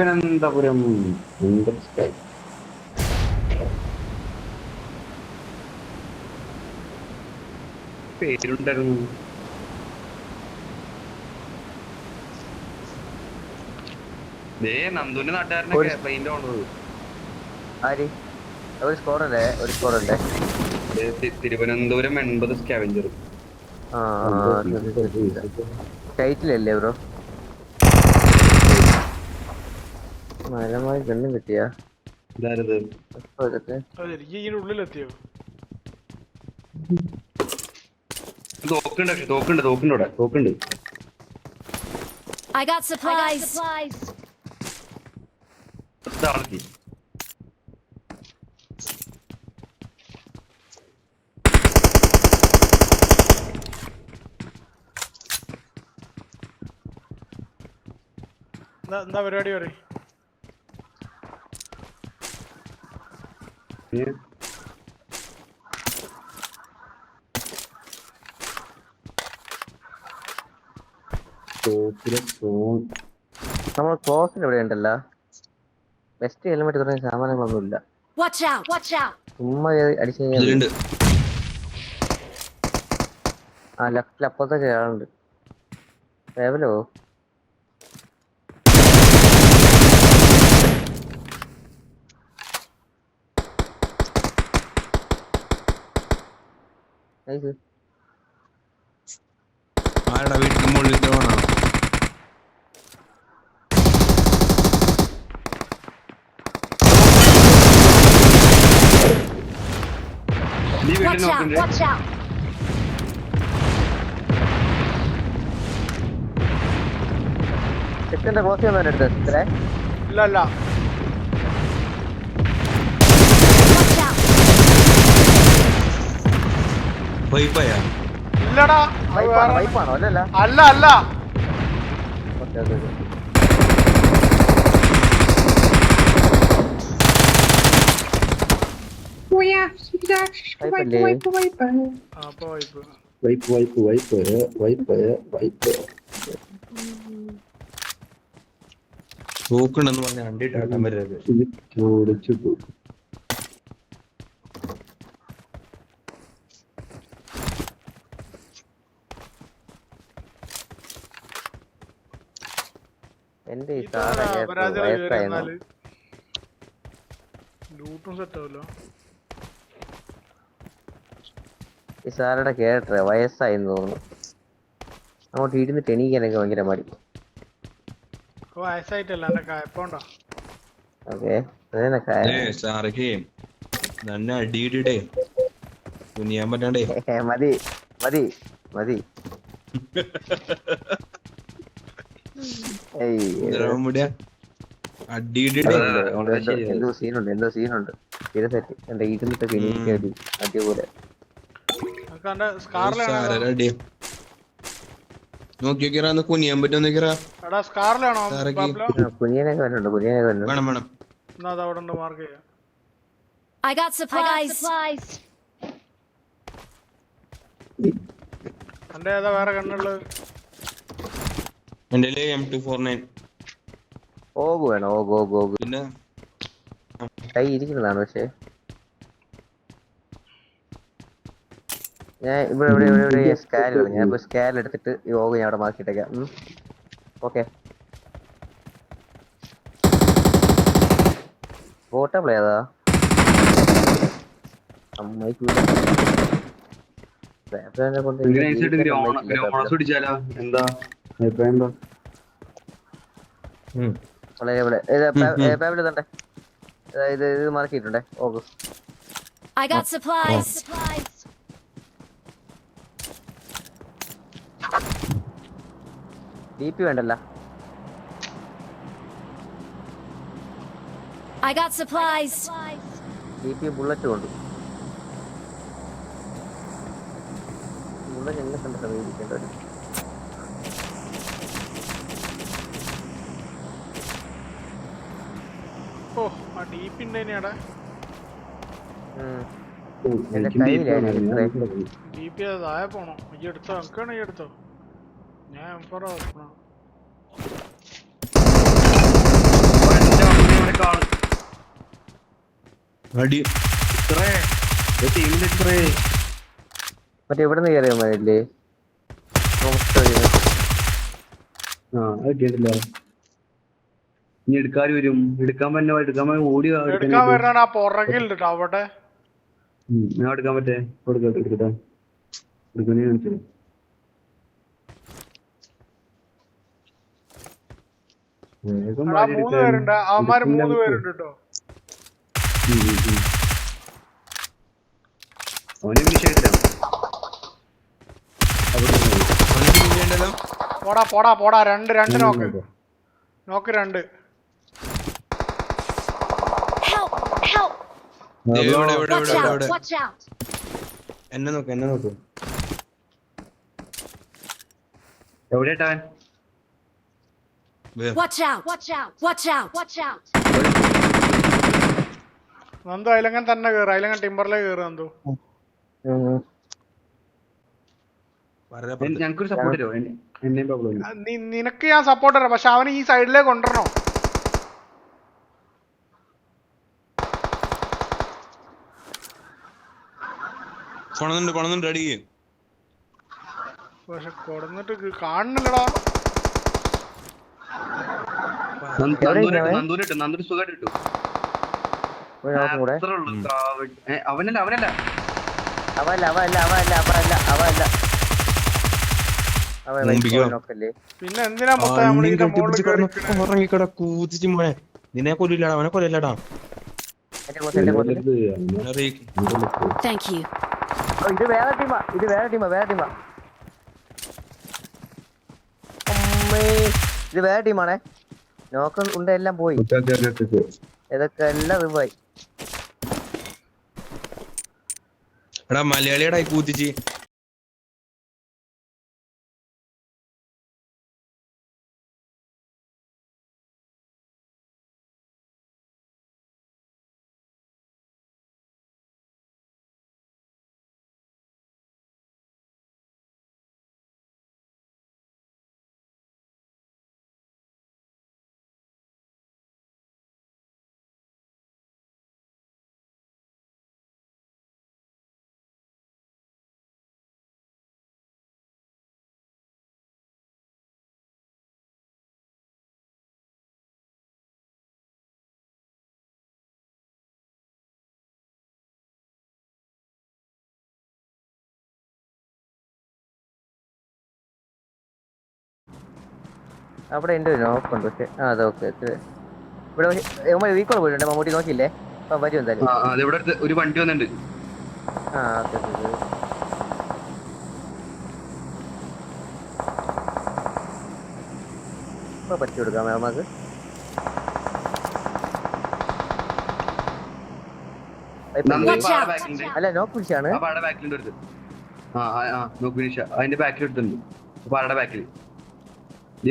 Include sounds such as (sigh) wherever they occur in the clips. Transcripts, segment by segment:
Thiruvananthapuram industry പേരുണ്ടായിരുന്നു ദേ നന്ദുന്റെ നാട്ടുകാരനൊക്കെ ഒരു- ആര്? സ്കോർ അല്ലേ? ഒരു സ്കോർ അല്ലേ? തിരുവനന്തപുരം എൺപത് സ്കാവഞ്ചർ ടൈറ്റിലല്ലേ ബ്രോ മരമായി കണ്ണും കിട്ടിയാ. ഉള്ളിലെത്തിയോ? തോക്കുണ്ട് തോക്കുണ്ട് തോക്കുണ്ട് തോക്കുണ്ട്. I got supplies. എന്താ പരിപാടി പറയും. സോൺ നമ്മൾ ക്ലോസിൽ ഇവിടെ ഉണ്ടല്ലോ. ബെസ്റ്റ് ഹെൽമെറ്റ് തുടങ്ങിയ സാമാനങ്ങളൊന്നുമില്ല. Watch out. Watch out. ചുമ്മാ അടിച്ചു കഴിഞ്ഞാൽ ആ ലെഫ്റ്റിൽ അപ്പുറത്തൊക്കെ ആളുണ്ട് ലേവലോ ആരുടെ വീട്ടിൽ മുകളിൽ വേണോ നീ വീട്ടിൽ Watch out. നോക്കണ്ടേ Watch out. ചെക്കന്റെ ക്ലോസ് ചെയ്യാൻ വേണ്ടി എടുത്തത് ഇത്രേ ഇല്ല അല്ല Watch out. വൈഫായാ ഇല്ലടാ അല്ല അല്ല. Wipe wipe wipe. Wipe. Wipe പറഞ്ഞ അണ്ടിട്ടാട്ടം വരരുത് ചോദിച്ചു എന്റെ ഈ വയസ്സായിരുന്നു ലൂട്ടും സെറ്റ് ആവല്ലോ. ഈ സാറുടെ കേട്ട വയസ്സായെന്ന് തോന്നുന്നു. അങ്ങോട്ട് ഇരുന്നിട്ട് എണീക്കാനൊക്കെ ഭയങ്കര മടി. വയസ്സായിട്ടല്ല എന്റെ കയപ്പോണ്ടാ. ഓക്കെ അടിയിടേ കുനിയാൻ പറ്റണ്ടേ മതി മതി മതി. (laughs) എന്തോ- സീനുണ്ട് എന്തോ സീനുണ്ട് സെറ്റ് എന്റെ ഇരുന്നിട്ടൊക്കെ എണീക്കാൻ അടി അടിപൊളി കുനിയാൻ പറ്റുമോ കുഞ്ഞിനൊക്കെ വരുന്നുണ്ട് കുഞ്ഞിനൊക്കെ വരുന്നുണ്ട് I got supplies. എന്റെ ഏതാ വേറെ കണ്ണുള്ളത് എന്റെ എം ടു ഫോർ നയൻ ഓഗ് വേണം ഓഗ് ഓഗ് ഓഗ് പിന്നെ? കൈ ഇരിക്കുന്നതാണ് പക്ഷേ. ഞാൻ ഇവിടെ ഇവിടെ ഇവിടെ ഇവിടെ സ്കാൻ ഞാൻ ഇപ്പൊ സ്കാൻ എടുത്തിട്ട് ഈ ഓഗ് ഞാൻ അവിടെ മാറ്റിയിട്ടേക്കാം. ഓക്കെ. ഫോട്ടോ ഏതാ? അമ്മയ്ക്ക് കൊണ്ട് എന്താ? അഭിപ്രായം എന്താ. വളരെ ഇത് ഇത് മാർക്കിയിട്ടുണ്ടേ ഓഗ് I got supplies. വേണ്ടല്ല. I got supplies. DP bullet ഉണ്ട് ബുള്ളറ്റ് എന്നെ കണ്ടിട്ട് മേടിക്കേണ്ട ഒരു ഓ ആ ഡീപ്പ് ഉണ്ടേനെയാടാ ഉം. ഉം, എന്റെ എനിക്കും deep കയ്യിലാണ് ആണ്. ഇത്രേ. ഡീപ്പ് താഴെ പോണോ. ഈ എടുത്തോ എനിക്കാണ് ഈ എടുത്തോ ഞാൻ എം ഫോർ ഓപ്പണോ മറ്റേ ഇവിടെ നിന്ന് കയറിയാ മതി ആ അത് കേട്ടില്ല ഇനി എടുക്കാൻ വരും. എടുക്കാൻ പറ്റുന്ന എടുക്കാൻ ഓടി എടുക്കാൻ വരണ? ആ പുറകിലുണ്ട് അവിടെ? ഞാൻ എടുക്കാൻ പറ്റേ? കൊടുക്കട്ടെ എടുക്കട്ടെ എടുക്കുന്നേ കാണിച്ചു വേഗം എടാ മൂന്ന് പേരുണ്ട്. അവന്മാര് മൂന്ന് പേരുണ്ട് കേട്ടോ. അവനെ. പോടാ പോടാ പോടാ. രണ്ട് രണ്ട് നോക്ക്. നോക്ക് രണ്ട് Help! Help! ദേ ഇവിടെ ഇവിടെ Watch ഇവിടെ out! ഇവിടെ Watch out! എന്നെ നോക്ക് എന്നെ നോക്ക്. out! നന്ദു അതിലങ്ങൻ തന്നെ കേറ്. അതിലങ്ങൻ ടിമ്പറിലേ കേറ് നന്ദു. ഞങ്ങൾക്കൊരു സപ്പോർട്ട് നിനക്ക് ഞാൻ സപ്പോർട്ട് തരാം. പക്ഷെ അവന് ഈ സൈഡിലേക്ക് കൊണ്ടുവരണോ? കൊണന്നുണ്ട് കൊണന്നുണ്ട് അടി. പക്ഷെ കൊണന്നിട്ട് കാണുന്നില്ലടാ. നന്ദൂരിട്ട് നന്ദൂര് സുഖമായിട്ട് അവനല്ല അവനല്ല. അവല്ല അവല്ല അവല്ല അവല്ല അവല്ല അവൻ നോക്കല്ലേ. പിന്നെ എന്തിനാ ഉറങ്ങിക്കട കൂത്തിച്ച് മോനെ. നിന്നെ കൊല്ലില്ലടാ അവനെ കൊല്ലില്ലടാ എന്റെ കൊച്ചു ഇത് വേറെ ടീമാ ഇത് വേറെ ടീമാ വേറെ ടീമാ ഇത് വേറെ ടീമാണേ നോക്ക ഉണ്ട് എല്ലാം പോയി ഇതൊക്കെ എല്ലാം റിവായി എടാ മലയാളിയുടെ കൂത്തിച്ച്. അവിടെ ഉണ്ട് നോക്കുണ്ട്. പക്ഷെ ആ അത് ഓക്കെ ഇവിടെ വീക്കോൾ പോയിട്ടുണ്ട്. മമ്മൂട്ടി നോക്കിയില്ലേ? അപ്പൊ വരും എന്തായാലും. അതിവിടെ അടുത്ത് ഒരു വണ്ടി വന്നിട്ടുണ്ട്. ആ ഓക്കെ ഇപ്പൊ പറ്റി കൊടുക്കാം നമുക്ക് അല്ല നോക്ക് ഫിനിഷാണ് നോക്ക് അതിന്റെ ബാക്കിൽ എടുത്തുണ്ട് പാടെ ബാക്കിൽ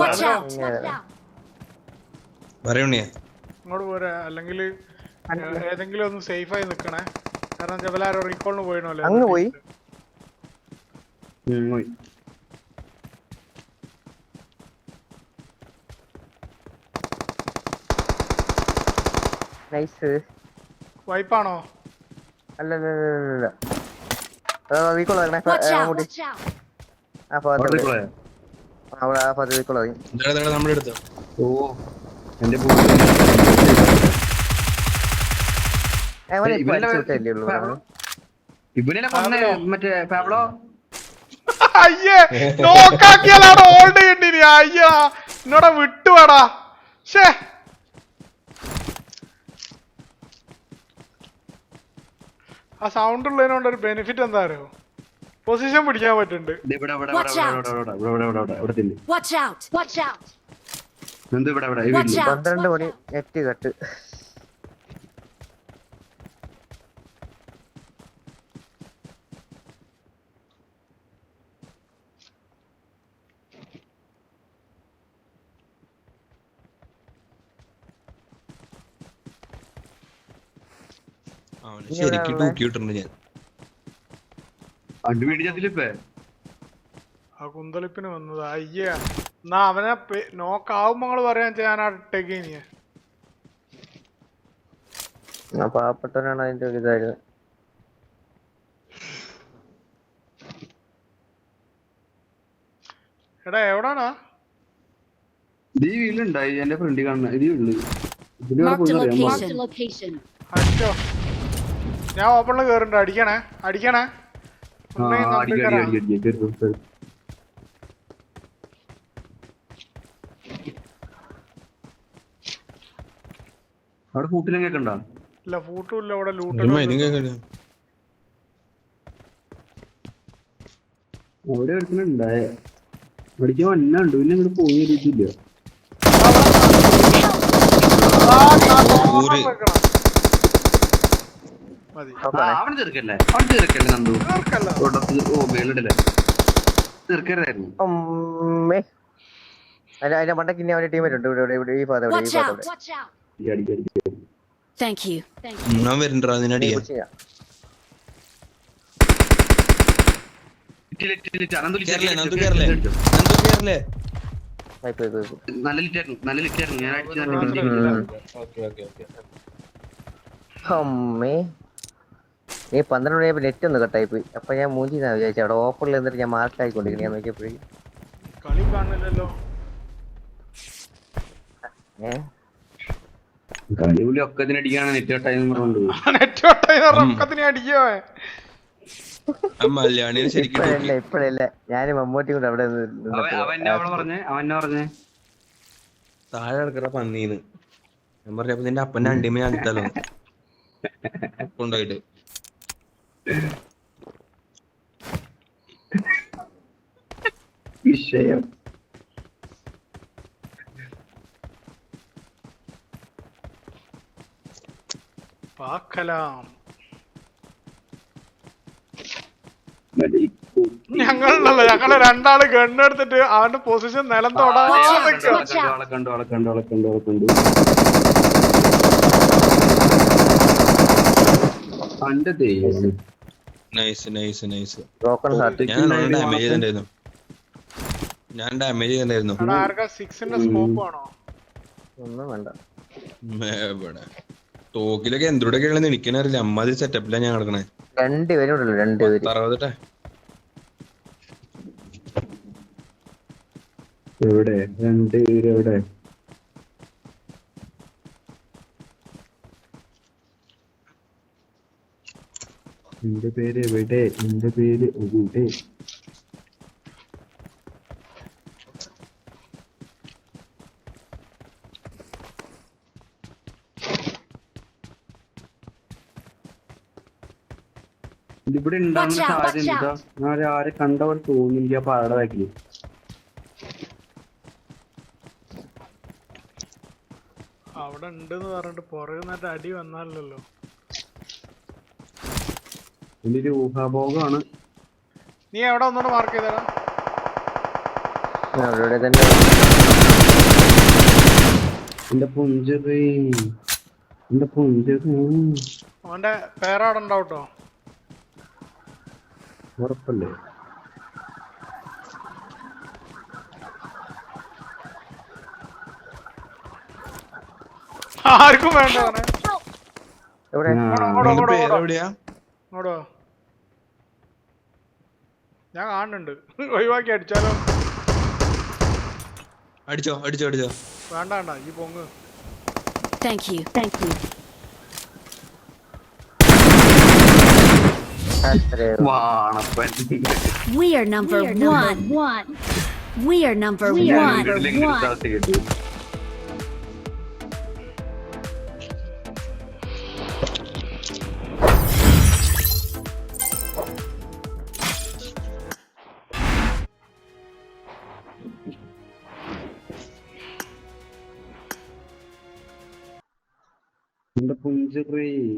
Watch out! ഇങ്ങോട്ട് പോരാ. അല്ലെങ്കിൽ ഏതെങ്കിലും ഒന്ന് സേഫ് ആയി നിക്കണേ കാരണം ജബലാരോ റീകോളിന് പോയിണല്ലോ അങ്ങ് പോയി. പോയി. നൈസ് വൈപ്പാണോ അല്ല അല്ല അല്ല വരണേ! ആ? അവിടെ ആ നമ്മുടെ അടുത്ത്. ഓ എന്റെ ഇവനെ കൊന്നേ? മറ്റേ പാബ്ലോ (laughs) അയ്യേ നോക്കാക്കിയാലാണ് ഓൾഡ് ചെയ്യണ്ടിനി? അയ്യാ എന്നോടെ വിട്ടുവാടാ. ഷേ ആ സൗണ്ട് ഉള്ളതിനോണ്ട് ഒരു ബെനിഫിറ്റ് എന്താ അറിയോ? പൊസിഷൻ പിടിക്കാൻ പറ്റുന്നുണ്ട്. പന്ത്രണ്ട് മണി നെറ്റ് കട്ട്. ശരിക്കും തൂക്കിയിട്ടുണ്ട് ഞാൻ. അണ്ട് വീട് ആ കുന്തളിപ്പിന് വന്നത്. അയ്യേ. എന്നാ അവനെ നോക്കാവുമ്പോ നിങ്ങൾ പറയാൻ ഞാൻ ആ ആ പാവപ്പെട്ടവനാണ് അതിന്റെ ഒരു ഇതായിരുന്നു എടാ എവിടാണാ ഈ എന്റെ ഫ്രണ്ടി കാണുന്ന. location. അടിച്ചോ. ഞാൻ ഓപ്പണിൽ കേറുന്നുണ്ട് അടിക്കണേ. അടിക്കണേ. അവിടെ ഫൂട്ടിലും ഉണ്ടോ ഇല്ല ഫൂട്ടും ഇല്ല അവിടെ ലൂട്ടും എടുക്കണുണ്ടായ അടിക്കാൻ വന്നുണ്ട് പിന്നെ ഇങ്ങോട്ട് പോയി രീതിയില്ല അവൻ ചെറുക്കല്ലേ അവൻ ചെറുക്കല്ലേ നന്ദു? ഓ മേളിടല്ലേ ചെറുക്കരായിരുന്നു അമ്മേ. അതിന്റെ മണ്ടയ്ക്ക് ഇനി അവന്റെ ടീം ഉണ്ട് ഇവിടെ ഇവിടെ ഈ you. Thank you. ഞാൻ വരുന്നുണ്ടോ അതിനടിയാ. നല്ല ലിറ്റായിരുന്നു നല്ല ലിറ്റായിരുന്നു ഞാൻ അടിച്ച് അമ്മേ. നീ പന്ത്രണ്ട് മണിയായപ്പോ നെറ്റ് ഒന്ന് കട്ടായി പോയി അപ്പൊ ഞാൻ മൂഞ്ചി എന്നാ വിചാരിച്ചു അവിടെ ഓഫറിൽ എന്നിട്ട് ഞാൻ മാർക്ക് ആയിക്കൊണ്ടിരിക്കുന്നു ഞാൻ നോക്കിയപ്പോഴേ. കളി കാണില്ലല്ലോ കളിപുലി (laughs) ഒക്കെ ഇതിനടിക്കാണ് നെറ്റ് അടിക്കോ ശരിക്കും ഇപ്പഴല്ല ഇപ്പഴല്ല. ഞാൻ മമ്മൂട്ടി കൂടെ അവിടെ നിന്ന് അവൻ പറഞ്ഞേ? പറഞ്ഞേ? താഴെ കിടക്കറ പന്നീന്ന്. ഞാൻ പറഞ്ഞപ്പോ നിന്റെ അപ്പന്റെ (laughs) അണ്ടിമ ഞാൻ എടുത്താലോ? കൊണ്ടുപോയിട്ട് വിഷയം പാക്കലാം മതി. ഞങ്ങളുണ്ടല്ലോ ഞങ്ങൾ രണ്ടാൾ ഗണ്ണെടുത്തിട്ട് അവന്റെ പൊസിഷൻ നിലം തൊടാതെ കണ്ടു, ആളെ കണ്ടു ആളെ കണ്ടു ആളെ nice nice nice broken heart ഞാൻ ഡാമേജ് ചെയ്തിട്ടുണ്ടായിരുന്നു. ഞാൻ ഡാമേജ് ചെയ്തിട്ടുണ്ടായിരുന്നു. എടാ ആർക്കാ സിക്സിന്റെ സ്കോപ്പ് ആണോ? ഒന്നും വേണ്ട. ഇവിടെ. തോക്കിലൊക്കെ എന്തിനോടൊക്കെയാണെന്ന് എനിക്കറിയില്ല. അമ്മാതിരി സെറ്റപ്പിലാണ് ഞാൻ കിടക്കണേ രണ്ടുപേരും ഉണ്ടല്ലോ രണ്ടുപേര്. അറുപതെട്ടെ എവിടെ? രണ്ട് പേര് എവിടെ? എന്റെ പേര് എവിടെ? എന്റെ പേര് എവിടെ? ഇവിടെ ഉണ്ടാകുന്ന സാഹചര്യം എന്താ? ഞാൻ ആരെ കണ്ടവർ തോന്നില്ല പാടെ ബാക്കിൽ? അവിടെ ഉണ്ടെന്ന് പറഞ്ഞിട്ട് പുറകെ നിന്നിട്ട് അടി വന്നാലല്ലോ. ഇതിന്റെ ഒരു ഊഹാഭോഗമാണ് നീ എവിടെ ഒന്നുകൂടെ മാർക്ക് ചെയ്തടാ? അവിടെ തന്നെ എന്റെ പുഞ്ചറി എന്റെ പുഞ്ചറി. അവന്റെ പേരവിടെ ഉണ്ടാവും കേട്ടോ? ഉറപ്പല്ലേ? ആർക്കും വേണ്ട എവിടെ? എവിടെയാ? ഇങ്ങോട്ടോ ഞാൻ കാണുന്നുണ്ട് ഒഴിവാക്കി അടിച്ചാലോ അടിച്ചോ അടിച്ചോ അടിച്ചോ വേണ്ട വേണ്ട ഈ പൊങ്ങ് Thank you. Thank you. അത്രേ ഉള്ളൂ. വാണപ്പൻ We are number one. One. We are number one. degree